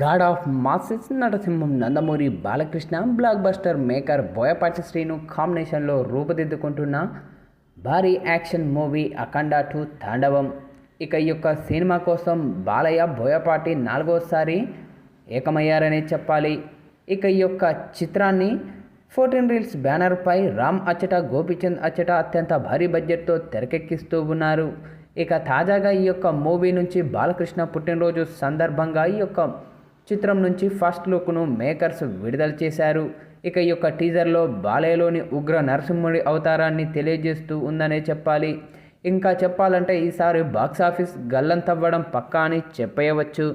God of masses Narasimham Nandamuri Balakrishna blockbuster maker Boyapati Srinu కాంబినేషన్లో రూపుదిద్దుకుంటున్న భారీ action movie అఖండ two తాండవం. ఇక ఈ యొక్క సినిమా కోసం బాలయ్య బోయపాటి నాలుగోసారి ఏకమయ్యారనే చెప్పాలి. ఇక ఈ యొక్క చిత్రాన్ని ఫోర్టీన్ రీల్స్ బ్యానర్పై రామ్ అచ్చట గోపిచంద్ అచ్చట అత్యంత భారీ బడ్జెట్తో తెరకెక్కిస్తూ ఉన్నారు. ఇక తాజాగా ఈ యొక్క మూవీ నుంచి బాలకృష్ణ పుట్టినరోజు సందర్భంగా ఈ యొక్క చిత్రం నుంచి ఫస్ట్ లుక్ను మేకర్స్ విడుదల చేశారు. ఇక ఈ యొక్క టీజర్లో బాలయ్యలోని ఉగ్ర నరసింహుడి అవతారాన్ని తెలియజేస్తూ ఉందనే చెప్పాలి. ఇంకా చెప్పాలంటే ఈసారి బాక్సాఫీస్ గల్లంతవ్వడం పక్కా అని చెప్పేయవచ్చు.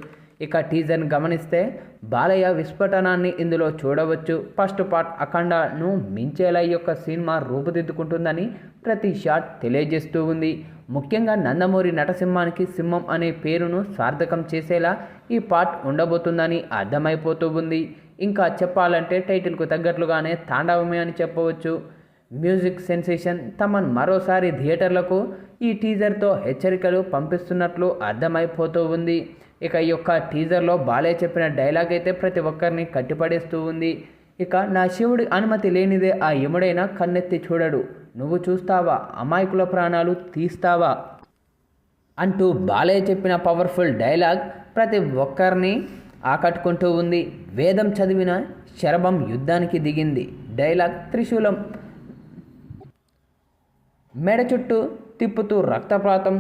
ఇక టీజర్ని గమనిస్తే బాలయ్య విస్ఫోటనాన్ని ఇందులో చూడవచ్చు. ఫస్ట్ పార్ట్ అఖండను మించేలా యొక్క సినిమా రూపుదిద్దుకుంటుందని ప్రతి షాట్ తెలియజేస్తూ ఉంది. ముఖ్యంగా నందమూరి నటసింహానికి సింహం అనే పేరును సార్థకం చేసేలా ఈ పార్ట్ ఉండబోతుందని అర్థమైపోతూ ఉంది. ఇంకా చెప్పాలంటే టైటిల్కు తగ్గట్లుగానే తాండవమే అని చెప్పవచ్చు. మ్యూజిక్ సెన్సేషన్ తమన్ మరోసారి థియేటర్లకు ఈ టీజర్తో హెచ్చరికలు పంపిస్తున్నట్లు అర్థమైపోతూ ఉంది. ఇక ఈ యొక్క టీజర్లో బాలయ్య చెప్పిన డైలాగ్ అయితే ప్రతి ఒక్కరిని కట్టిపడేస్తూ ఉంది. ఇక నా శివుడి అనుమతి లేనిదే ఆ యముడైనా కన్నెత్తి చూడడు. నువ్వు చూస్తావా? అమాయకుల ప్రాణాలు తీస్తావా? అంటూ బాలయ్య చెప్పిన పవర్ఫుల్ డైలాగ్ ప్రతి ఒక్కరిని ఆకట్టుకుంటూ ఉంది. వేదం చదివిన శరభం యుద్ధానికి దిగింది. డైలాగ్ త్రిశూలం మెడ చుట్టూ తిప్పుతూ రక్తపాతం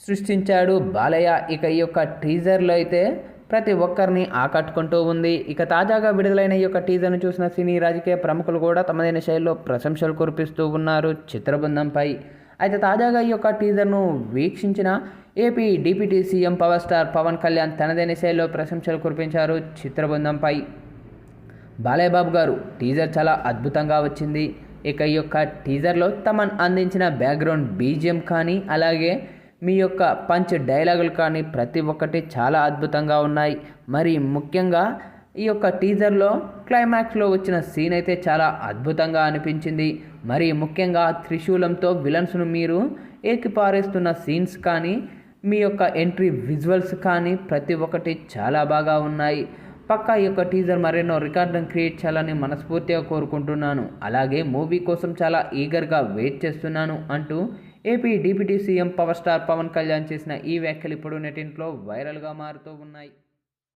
సృష్టించాడు బాలయ్య. ఇక ఈ యొక్క టీజర్లో అయితే ప్రతి ఒక్కరిని ఆకట్టుకుంటూ ఉంది. ఇక తాజాగా విడుదలైన ఈ యొక్క టీజర్ను చూసిన సినీ రాజకీయ ప్రముఖులు కూడా తమదైన శైలిలో ప్రశంసలు కురిపిస్తూ ఉన్నారు చిత్రబృందంపై. అయితే తాజాగా ఈ యొక్క టీజర్ను వీక్షించిన AP deputy CM power star Pawan Kalyan తనదైన శైలిలో ప్రశంసలు కురిపించారు చిత్రబృందంపై. బాలయ్య బాబు గారు టీజర్ చాలా అద్భుతంగా వచ్చింది. ఇక ఈ యొక్క టీజర్లో తమన్ అందించిన బ్యాక్గ్రౌండ్ బీజిఎం కానీ అలాగే మీ యొక్క పంచ్ డైలాగులు కానీ ప్రతి ఒక్కటి చాలా అద్భుతంగా ఉన్నాయి. మరి ముఖ్యంగా ఈ యొక్క టీజర్లో క్లైమాక్స్లో వచ్చిన సీన్ అయితే చాలా అద్భుతంగా అనిపించింది. మరి ముఖ్యంగా త్రిశూలంతో విలన్స్ను మీరు ఏకిపారేస్తున్న సీన్స్ కానీ మీ యొక్క ఎంట్రీ విజువల్స్ కానీ ప్రతి ఒక్కటి చాలా బాగా ఉన్నాయి. పక్కా ఈ యొక్క టీజర్ మరెన్నో రికార్డులను క్రియేట్ చేయాలని మనస్ఫూర్తిగా కోరుకుంటున్నాను. అలాగే మూవీ కోసం చాలా ఈగర్గా వెయిట్ చేస్తున్నాను అంటూ AP deputy CM power star Pawan Kalyan చేసిన ఈ వ్యాఖ్యలు ఇప్పుడు నెటింట్లో వైరల్గా మారుతూ ఉన్నాయి.